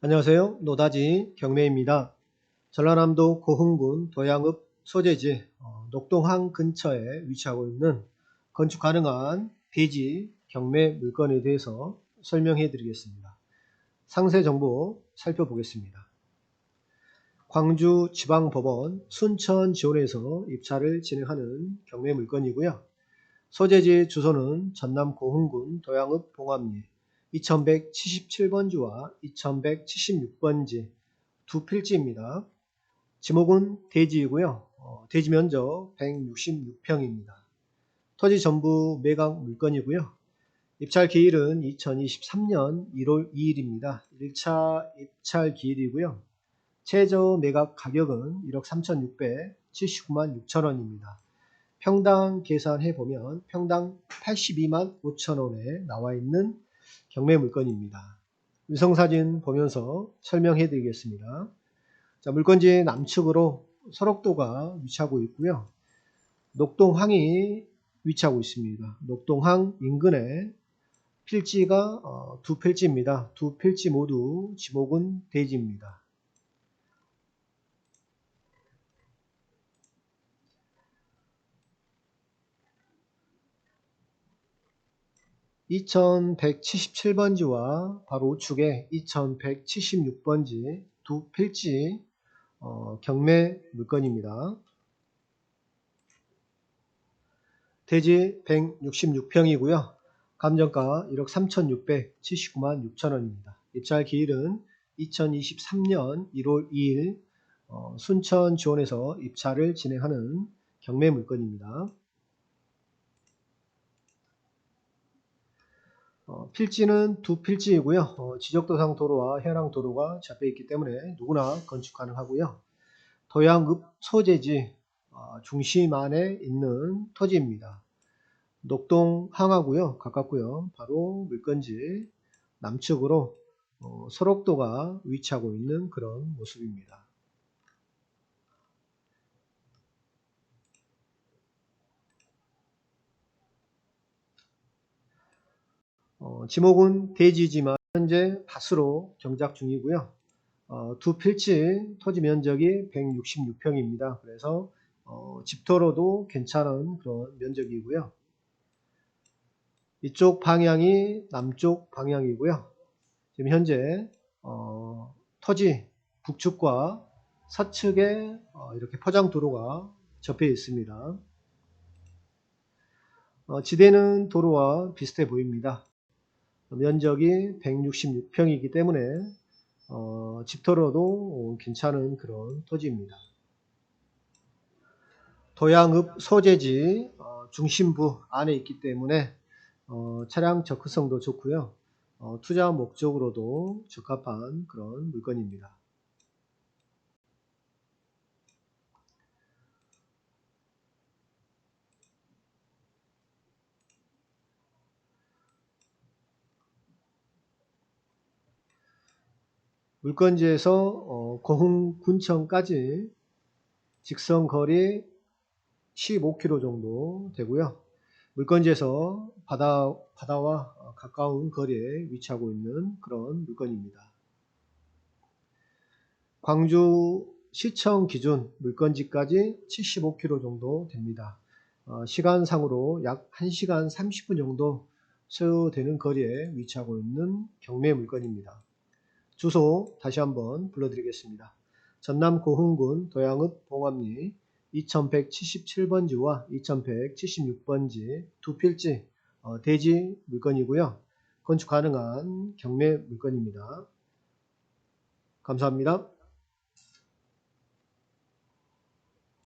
안녕하세요. 노다지 경매입니다. 전라남도 고흥군 도양읍 소재지 어, 녹동항 근처에 위치하고 있는 건축 가능한 대지 경매 물건에 대해서 설명해 드리겠습니다. 상세 정보 살펴보겠습니다. 광주지방법원 순천지원에서 입찰을 진행하는 경매 물건이고요. 소재지 주소는 전남 고흥군 도양읍 봉암리 2177번지와 2176번지 두 필지입니다. 지목은 대지이고요. 어, 대지 면적 166평입니다. 토지 전부 매각 물건이고요. 입찰 기일은 2023년 1월 2일입니다. 1차 입찰 기일이고요. 최저 매각 가격은 1억 3,679만 6천원입니다. 평당 계산해 보면 평당 82만 5천원에 나와 있는 경매 물건입니다. 위성사진 보면서 설명해 드리겠습니다. 자, 물건지 남측으로 설옥도가 위치하고 있고요. 녹동항이 위치하고 있습니다. 녹동항 인근에 필지가 어, 두 필지입니다. 두 필지 모두 지목은 대지입니다. (2177번지와) 바로 우측에 (2176번지) 두 필지 어, 경매 물건입니다. 대지 166평이고요. 감정가 1억 3,679만 6천원입니다. 입찰 기일은 2023년 1월 2일 어, 순천 지원에서 입찰을 진행하는 경매 물건입니다. 어, 필지는 두 필지이고요. 어, 지적도상 도로와 해랑 도로가 잡혀 있기 때문에 누구나 건축 가능하고요. 도양읍 소재지 어, 중심 안에 있는 토지입니다. 녹동 항하고요. 가깝고요. 바로 물건지 남측으로 어, 설옥도가 위치하고 있는 그런 모습입니다. 어, 지목은 대지지만 현재 밭으로 경작 중이고요. 어, 두 필지 토지 면적이 166평입니다. 그래서 어, 집터로도 괜찮은 그런 면적이고요. 이쪽 방향이 남쪽 방향이고요. 지금 현재 어, 토지 북측과 서측에 어, 이렇게 포장 도로가 접해 있습니다. 어, 지대는 도로와 비슷해 보입니다. 면적이 166평이기 때문에 어, 집터로도 괜찮은 그런 토지입니다. 도양읍 소재지 어, 중심부 안에 있기 때문에 어, 차량 접근성도 좋고요. 어, 투자 목적으로도 적합한 그런 물건입니다. 물건지에서 어, 고흥군청까지 직선 거리 15km 정도 되고요. 물건지에서 바다, 바다와 가까운 거리에 위치하고 있는 그런 물건입니다. 광주 시청 기준 물건지까지 75km 정도 됩니다. 어, 시간상으로 약 1시간 30분 정도 소요되는 거리에 위치하고 있는 경매 물건입니다. 주소 다시 한번 불러드리겠습니다. 전남 고흥군 도양읍 봉암리 2177번지와 2176번지 두 필지 어, 대지 물건이고요. 건축 가능한 경매 물건입니다. 감사합니다.